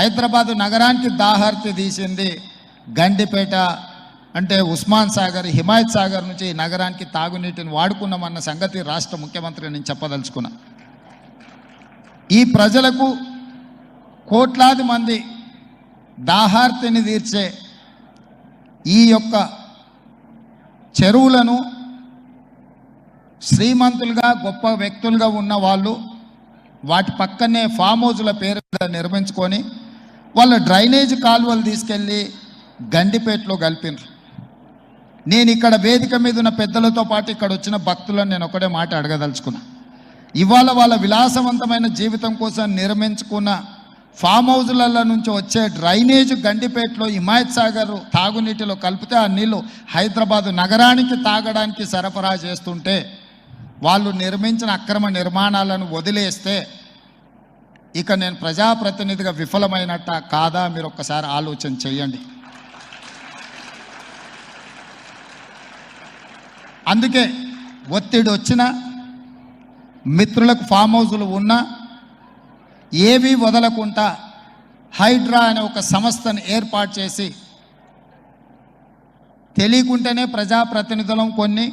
హైదరాబాదు నగరానికి దాహార్తి తీసింది గండిపేట అంటే ఉస్మాన్ సాగర్ హిమాయత్ సాగర్ నుంచి ఈ నగరానికి తాగునీటిని వాడుకున్నామన్న సంగతి రాష్ట్ర ముఖ్యమంత్రి నేను చెప్పదలుచుకున్నా. ఈ ప్రజలకు కోట్లాది మంది దాహార్తిని తీర్చే ఈ యొక్క చెరువులను శ్రీమంతులుగా గొప్ప వ్యక్తులుగా ఉన్న వాళ్ళు వాటి పక్కనే ఫామ్ హౌజుల పేరు నిర్మించుకొని వాళ్ళ డ్రైనేజ్ కాలువలు తీసుకెళ్ళి గండిపేటలో కలిపినారు. నేను ఇక్కడ వేదిక మీద ఉన్న పెద్దలతో పాటు ఇక్కడ వచ్చిన భక్తులను నేను ఒకటే మాట అడగదలుచుకున్నా. ఇవాళ వాళ్ళ విలాసవంతమైన జీవితం కోసం నిర్మించుకున్న ఫామ్ హౌజ్లలో నుంచి వచ్చే డ్రైనేజ్ గండిపేటలో హిమాయత్ సాగర్ తాగునీటిలో కలిపితే ఆ నీళ్ళు హైదరాబాద్ నగరానికి తాగడానికి సరఫరా చేస్తుంటే వాళ్ళు నిర్మించిన అక్రమ నిర్మాణాలను వదిలేస్తే ఇక నేను ప్రజాప్రతినిధిగా విఫలమైనట్ట కాదా? మీరు ఒక్కసారి ఆలోచన చేయండి. అందుకే ఒత్తిడి వచ్చినా మిత్రులకు ఫామ్ హౌజులు ఉన్నా ఏవి వదలకుండా హైడ్రా అనే ఒక సంస్థను ఏర్పాటు చేసి తెలియకుంటేనే ప్రజాప్రతినిధులం కొన్ని